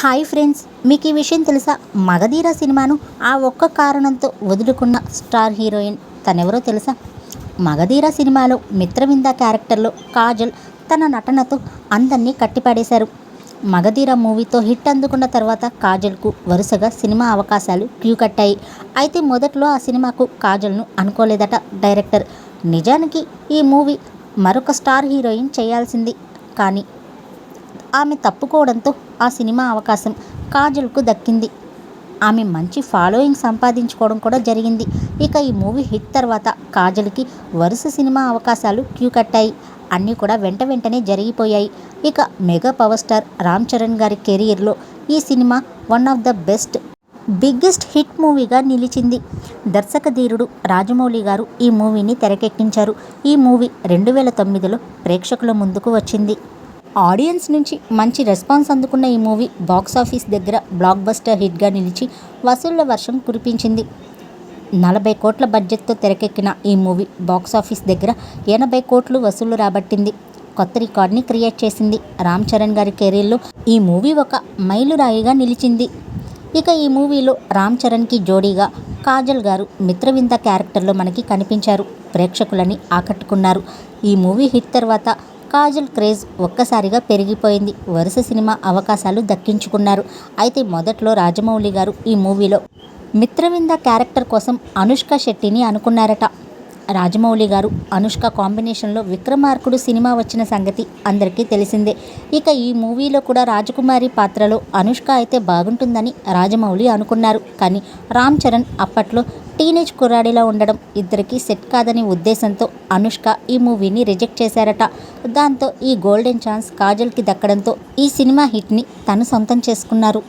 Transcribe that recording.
Hi friends మీకు ఈ విషయం తెలుసా? మగధీర సినిమాను ఆ ఒక్క కారణంతో వదులుకున్న స్టార్ హీరోయిన్ తనెవరో తెలుసా? మగధీర సినిమాలో మిత్రవింద క్యారెక్టర్లో కాజల్ తన నటనతో అందరినీ కట్టిపడేశారు. మగధీర మూవీతో హిట్ అందుకున్న తర్వాత కాజల్కు వరుసగా సినిమా అవకాశాలు క్యూ కట్టాయి. అయితే మొదట్లో ఆ సినిమాకు కాజల్ను అనుకోలేదట డైరెక్టర్. నిజానికి ఈ మూవీ మరొక స్టార్ హీరోయిన్ చేయాల్సింది. కానీ ఆమె తప్పుకోవడంతో ఆ సినిమా అవకాశం కాజల్కు దక్కింది. ఆమె మంచి ఫాలోయింగ్ సంపాదించుకోవడం కూడా జరిగింది. ఇక ఈ మూవీ హిట్ తర్వాత కాజల్కి వరుస సినిమా అవకాశాలు క్యూ కట్టాయి. అన్నీ కూడా వెంట వెంటనే జరిగిపోయాయి. ఇక mega power star Ram Charan గారి కెరీర్లో ఈ cinema one of the best biggest hit మూవీగా నిలిచింది. దర్శక ధీరుడు రాజమౌళి గారు ఈ మూవీని తెరకెక్కించారు. ఈ మూవీ రెండు వేల తొమ్మిదిలో ప్రేక్షకుల ముందుకు వచ్చింది. ఆడియన్స్ నుంచి మంచి రెస్పాన్స్ అందుకున్న ఈ మూవీ బాక్స్ ఆఫీస్ దగ్గర బ్లాక్ బస్టర్ హిట్గా నిలిచి వసూళ్ళ వర్షం కురిపించింది. నలభై కోట్ల బడ్జెట్తో తెరకెక్కిన ఈ మూవీ బాక్స్ ఆఫీస్ దగ్గర ఎనభై కోట్లు వసూళ్ళు రాబట్టింది. కొత్త రికార్డ్ని క్రియేట్ చేసింది రామ్ చరణ్ గారి కెరీర్లో ఈ మూవీ ఒక మైలురాయిగా నిలిచింది. ఇక ఈ మూవీలో రామ్ చరణ్కి జోడీగా కాజల్ గారు మిత్రవింద క్యారెక్టర్లో మనకి కనిపించారు. ప్రేక్షకులని ఆకట్టుకున్నారు. ఈ మూవీ హిట్ తర్వాత కాజల్ క్రేజ్ ఒక్కసారిగా పెరిగిపోయింది. వరుస సినిమా అవకాశాలు దక్కించుకున్నారు. అయితే మొదట్లో రాజమౌళి గారు ఈ మూవీలో మిత్రవింద క్యారెక్టర్ కోసం అనుష్క శెట్టిని అనుకున్నారట. రాజమౌళి గారు. అనుష్క కాంబినేషన్లో విక్రమార్కుడు సినిమా వచ్చిన సంగతి అందరికీ తెలిసిందే. ఇక ఈ మూవీలో కూడా రాజకుమారి పాత్రలో అనుష్క అయితే బాగుంటుందని రాజమౌళి అనుకున్నారు. కానీ రామ్ చరణ్ అప్పట్లో టీనేజ్ కుర్రాడిలా ఉండడం ఇద్దరికి సెట్ కాదని ఉద్దేశంతో అనుష్క ఈ మూవీని రిజెక్ట్ చేశారట. దాంతో ఈ గోల్డెన్ ఛాన్స్ కాజల్కి దక్కడంతో ఈ సినిమా హిట్ని తను సొంతం చేసుకున్నారు.